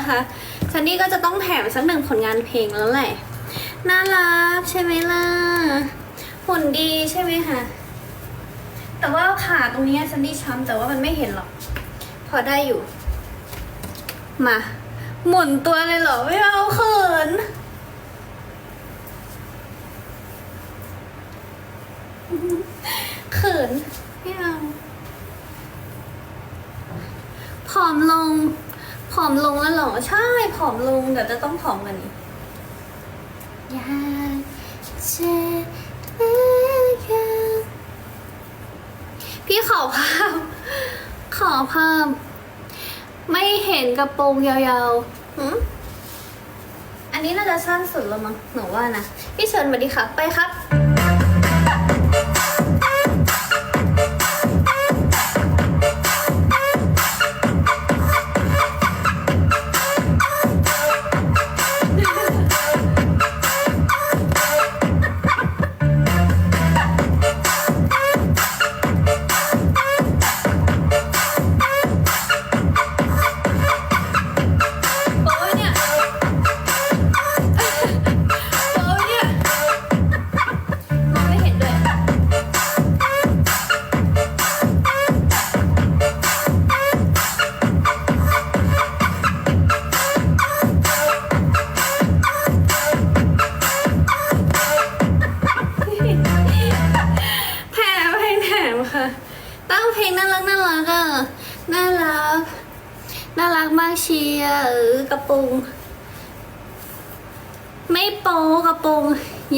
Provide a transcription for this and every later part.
นะคะซันนี่ก็จะต้องแถมสักหนึ่งผลงานเพลงแล้วแหละ น่ารักใช่ไหมล่ะ หุ่นดีใช่ไหมคะ แต่ว่าขาตรงนี้ซันนี่ช้ำแต่ว่ามันไม่เห็นหรอก พอได้อยู่ มา หมุนตัวเลยเหรอ ไม่เอาเขินเขินไม่เอาผอมลง อมลงแล้วเหรอ ใช่ผอมลงเดี๋ยวจะต้องผอมกันนี้อยากเจอเธอกันพี่ขอภาพ ขอภาพ ไม่เห็นกระโปรงยาวๆหือันนี้น่าจะสั้นสุดแล้วมั้งหนูว่านะ พี่เชิญสวัสดีครับไปครับ เพลงน่ารักน่ารักอะน่ารักน่ารักมากเชียร์กระโปรงไม่โป๊กระโปรง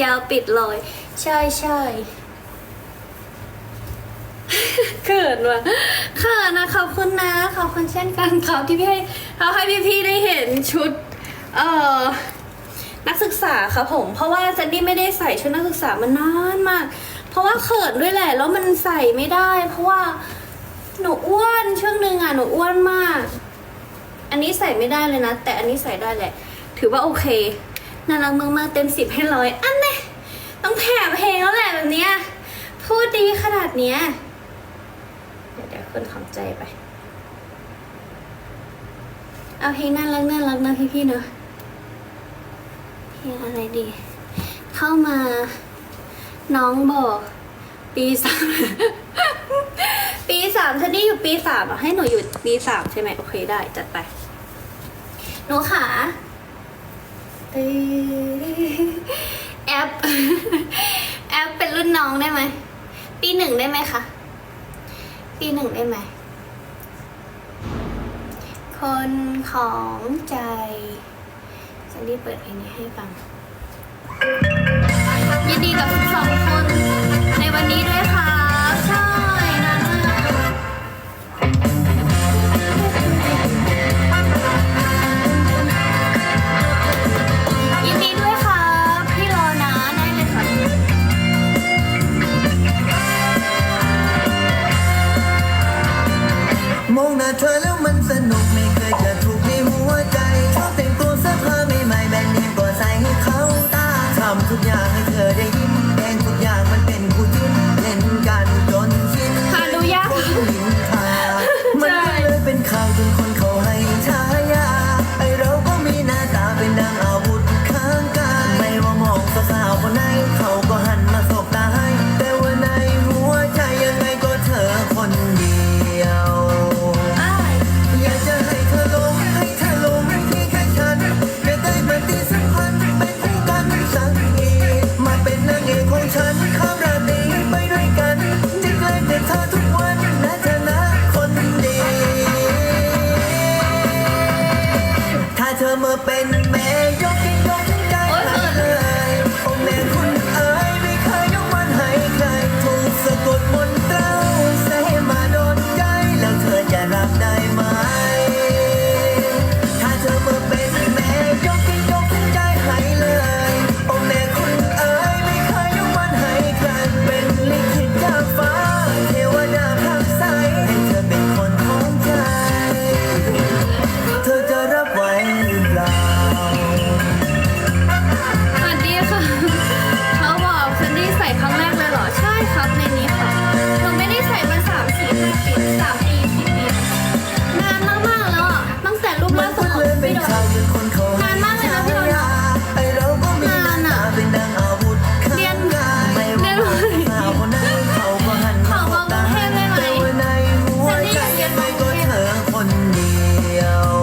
ยาวปิดเลยใช่ใช่เขินว่ะเขินนะขอบคุณนะขอบคุณเช่นกันครับที่พี่ให้เขาให้พี่ๆได้เห็นชุด เอ่อนักศึกษาครับผม เพราะว่าเจนนี่ไม่ได้ใส่ชุดนักศึกษามานานมาก เพราะว่าเขินด้วยแหละ แล้วมันใส่ไม่ได้ เพราะว่าหนูอ้วนช่วงหนึ่งอะหนูอ้วนมาก อันนี้ใส่ไม่ได้เลยนะ แต่อันนี้ใส่ได้แหละ ถือว่าโอเคน่ารักมากๆเต็มสิบให้ร้อยอันนี้ต้องแถมเพลงแล้วแหละแบบเนี้ยพูดดีขนาดเนี้ยเดี๋ยวเดี๋ยวขึ้นของใจไป เอาเพลงน่ารักน่ารักนะพี่ๆเนอะเพลงอะไรดี เข้ามา น้องบอก ปีสาม ปีสามฉันนี่อยู่ปีสามอะให้หนูอยู่ปีสามใช่ไหมโอเคได้จัดไป หนูขาแอป แอปเป็นรุ่นน้องได้ไหม ปีหนึ่งได้ไหมคะ ปีหนึ่งได้ไหม คนของใจซันดี้เปิดเพลงนี้ให้ฟัง ยินดีกับทุกสองคนในวันนี้ด้วยค่ะใช่นะยินดีด้วยค่ะพี่รอนะได้เลยค่ะมองหน้าเธอแล้วมันสนุกไม่เคยจะถูกในหัวใจแต่งตัวเสื้อผ้าใหม่ๆแบนด์เนมก็ใส่เขาตาทำทุกอย่าง how the มาเป็น อคนเดียว